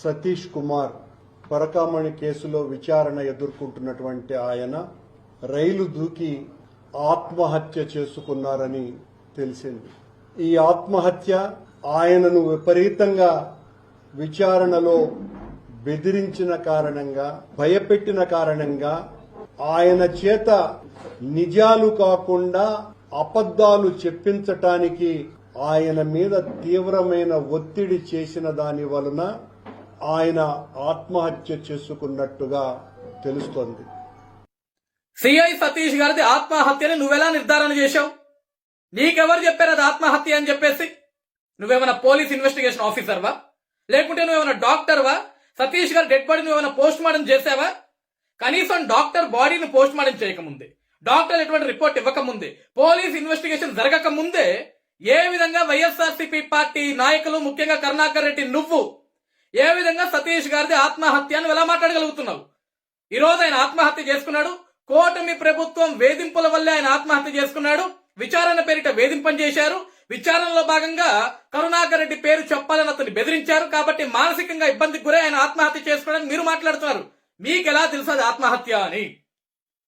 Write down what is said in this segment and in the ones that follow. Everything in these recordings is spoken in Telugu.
సతీష్ కుమార్ పరకామణి కేసులో విచారణ ఎదుర్కొంటున్నటువంటి ఆయన రైలు దూకి ఆత్మహత్య చేసుకున్నారని తెలిసింది. ఈ ఆత్మహత్య ఆయనను విపరీతంగా విచారణలో బెదిరించిన కారణంగా భయపెట్టిన కారణంగా ఆయన చేత నిజాలు కాకుండా అబద్ధాలు చెప్పించటానికి ఆయన మీద తీవ్రమైన ఒత్తిడి చేసిన దాని వలన ఆయన ఆత్మహత్య చేసుకున్నట్టుగా తెలుస్తోంది. సిఐ సతీష్ గారిది ఆత్మహత్యని నువ్వెలా నిర్ధారణ చేశావు? నీకెవరు చెప్పారు అది ఆత్మహత్య అని చెప్పేసి? నువ్వేమైనా పోలీస్ ఇన్వెస్టిగేషన్ ఆఫీసర్వా? లేకుంటే నువ్వేమైనా డాక్టర్వా? సతీష్ గారి డెడ్ బాడీ నువ్వేమైనా పోస్ట్ మార్టం చేసావా? కనీసం డాక్టర్ బాడీని పోస్ట్ మార్టం చేయకముందే డాక్టర్ ఎటువంటి రిపోర్ట్ ఇవ్వకముందే పోలీస్ ఇన్వెస్టిగేషన్ జరగక ముందే ఏ విధంగా వైఎస్ఆర్సీపీ పార్టీ నాయకులు ముఖ్యంగా కరుణాకర్ రెడ్డి నువ్వు ఏ విధంగా సతీష్ గారిది ఆత్మహత్య అని ఎలా మాట్లాడగలుగుతున్నావు? ఈరోజు ఆయన ఆత్మహత్య చేసుకున్నాడు కూటమి ప్రభుత్వం వేధింపుల వల్లే ఆయన ఆత్మహత్య చేసుకున్నాడు విచారణ పేరిట వేధింపని చేశారు విచారణలో భాగంగా కరుణాకర్ రెడ్డి పేరు చెప్పాలని అతన్ని బెదిరించారు కాబట్టి మానసికంగా ఇబ్బందికి గురై ఆయన ఆత్మహత్య చేసుకోవడానికి మీరు మాట్లాడుతున్నారు. మీకు ఎలా తెలుసు అది ఆత్మహత్య అని?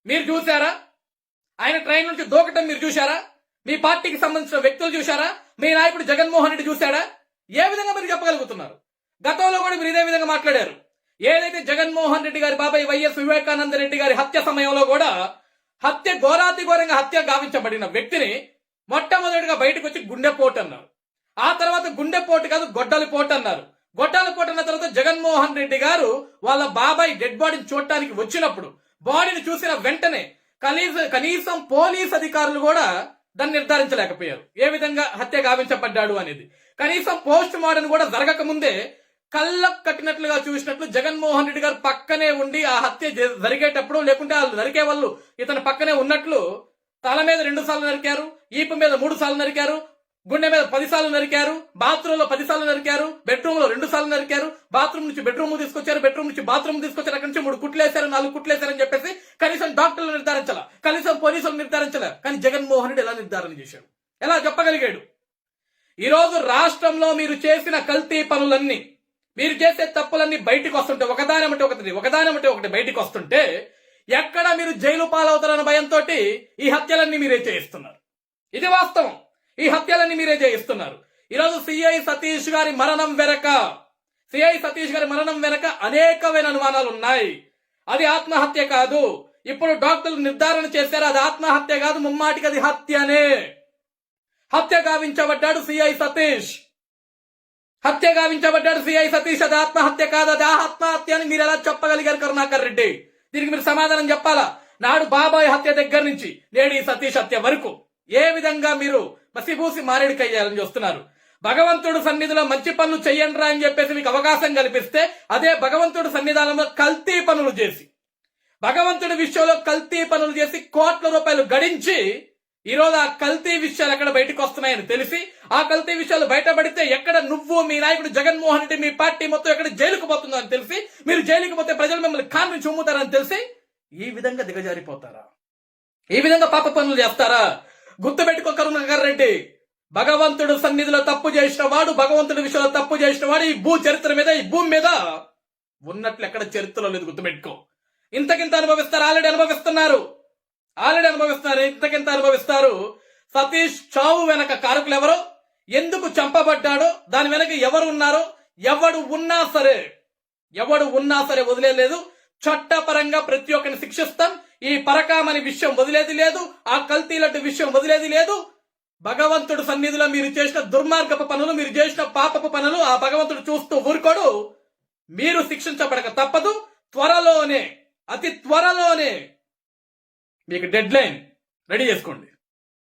మీరు చూసారా ఆయన ట్రైన్ నుంచి దూకటం మీరు చూశారా? మీ పార్టీకి సంబంధించిన వ్యక్తులు చూశారా? మీ నాయకుడు జగన్మోహన్ రెడ్డి చూశాడా? ఏ విధంగా మీరు చెప్పగలుగుతున్నారు? గతంలో కూడా మీరు ఇదే విధంగా మాట్లాడారు. ఏదైతే జగన్మోహన్ రెడ్డి గారి బాబాయ్ వైఎస్ వివేకానంద రెడ్డి గారి హత్య సమయంలో కూడా హత్య ఘోరాతి ఘోరంగా హత్య గావించబడిన వ్యక్తిని మొట్టమొదటిగా బయటకు వచ్చి గుండెపోటు అన్నారు. ఆ తర్వాత గుండెపోటు కాదు గొడ్డలి పోటు అన్నారు. గొడ్డలి పోటు అన్న తర్వాత జగన్మోహన్ రెడ్డి గారు వాళ్ళ బాబాయ్ డెడ్ బాడీని చూడటానికి వచ్చినప్పుడు బాడీని చూసిన వెంటనే కనీస కనీసం పోలీస్ అధికారులు కూడా దాన్ని నిర్ధారించలేకపోయారు. ఏ విధంగా హత్య గావించబడ్డాడు అనేది. కనీసం పోస్ట్ మార్టం కూడా జరగక ముందే కళ్ళకు కట్టినట్లుగా చూసినట్లు జగన్మోహన్ రెడ్డి గారు పక్కనే ఉండి ఆ హత్య జరిగేటప్పుడు లేకుంటే వాళ్ళు నరికే వాళ్ళు ఇతని పక్కనే ఉన్నట్లు తల మీద రెండు సార్లు నరికారు ఈపు మీద మూడు సార్లు నరికారు గుండె మీద పది సార్లు నరికారు బాత్రూమ్లో పది సార్లు నరికారు బెడ్రూమ్లో రెండు సార్లు నరికారు బాత్రూమ్ నుంచి బెడ్రూమ్ తీసుకొచ్చారు బెడ్రూమ్ నుంచి బాత్రూమ్ తీసుకొచ్చారు అక్కడి నుంచి మూడు కుట్లేశారు నాలుగు కుట్లేశారు అని చెప్పేసి కనీసం డాక్టర్లు నిర్ధారించాల కనీసం పోలీసులు నిర్ధారించాల కానీ జగన్మోహన్ రెడ్డి ఎలా నిర్ధారణ చేశాడు? ఎలా చెప్పగలిగాడు? ఈరోజు రాష్ట్రంలో మీరు చేసిన కల్తీ పనులన్నీ మీరు చేసే తప్పులన్నీ బయటికి వస్తుంటే ఒకదానమంటే ఒకటి ఒకదానమంటే ఒకటి బయటికి వస్తుంటే ఎక్కడ మీరు జైలు పాలవుతారన్న భయంతో ఈ హత్యలన్నీ మీరే చేయిస్తున్నారు. ఇది వాస్తవం. ఈ హత్యలన్నీ మీరే చేయిస్తున్నారు. ఈరోజు సిఐ సతీష్ గారి మరణం వెనక సిఐ సతీష్ గారి మరణం వెనక అనేకమైన అనుమానాలు ఉన్నాయి అది ఆత్మహత్య కాదు. ఇప్పుడు డాక్టర్లు నిర్ధారణ చేశారు అది ఆత్మహత్య కాదు ముమ్మాటికి అది హత్యనే. హత్య గావించబడ్డాడు సిఐ సతీష్. హత్య గావించబడ్డాడు సిఐ సతీష్. అది ఆత్మహత్య కాదు అది ఆత్మహత్య అని మీరు ఎలా చెప్పగలిగారు కరుణాకర్ రెడ్డి? దీనికి మీరు సమాధానం చెప్పాలా? నాడు బాబాయ్ హత్య దగ్గర నుంచి నేడు ఈ సతీష్ హత్య వరకు ఏ విధంగా మీరు మసిబూసి మారేడుకయ్యాలని చూస్తున్నారు? భగవంతుడు సన్నిధిలో మంచి పనులు చెయ్యండిరా అని చెప్పేసి మీకు అవకాశం కల్పిస్తే అదే భగవంతుడు సన్నిధానంలో కల్తీ పనులు చేసి భగవంతుడి విషయంలో కల్తీ పనులు చేసి కోట్ల రూపాయలు గడించి ఈ రోజు ఆ కల్తీ విషయాలు ఎక్కడ బయటకు వస్తున్నాయని తెలిసి ఆ కల్తీ విషయాలు బయటపడితే ఎక్కడ నువ్వు మీ నాయకుడు జగన్మోహన్ రెడ్డి మీ పార్టీ మొత్తం ఎక్కడ జైలుకు పోతుందో అని తెలిసి మీరు జైలుకు పోతే ప్రజలు మిమ్మల్ని కాన్ని చుమ్ముతారని తెలిసి ఈ విధంగా దిగజారిపోతారా? ఈ విధంగా పాప పనులు చేస్తారా? గుర్తుపెట్టుకో కరుణాకర్ రెడ్డి. భగవంతుడు సన్నిధిలో తప్పు చేసిన వాడు భగవంతుడి విషయంలో తప్పు చేసిన వాడు ఈ భూ చరిత్ర మీద ఈ భూమి మీద ఉన్నట్లు ఎక్కడ చరిత్రలో లేదు గుర్తుపెట్టుకో. ఇంతకింత అనుభవిస్తారు ఆల్రెడీ అనుభవిస్తున్నారు. ఆల్రెడీ అనుభవిస్తున్నారు ఇంతకింత అనుభవిస్తారు? సతీష్ చావు వెనక కారకులు ఎవరో ఎందుకు చంపబడ్డాడో? దాని వెనక ఎవరు ఉన్నారో ఎవడు ఉన్నా సరే ఎవడు ఉన్నా సరే వదిలేదు చట్టపరంగా ప్రతి ఒక్కరిని శిక్షిస్తాం. ఈ పరకామని విషయం వదిలేది లేదు. ఆ కల్తీలట్టు విషయం వదిలేది లేదు. భగవంతుడు సన్నిధిలో మీరు చేసిన దుర్మార్గపు పనులు మీరు చేసిన పాపపు పనులు ఆ భగవంతుడు చూస్తూ ఊరుకోడు. మీరు శిక్షించబడక తప్పదు. త్వరలోనే అతి త్వరలోనే మీకు డెడ్ లైన్ రెడీ చేసుకోండి.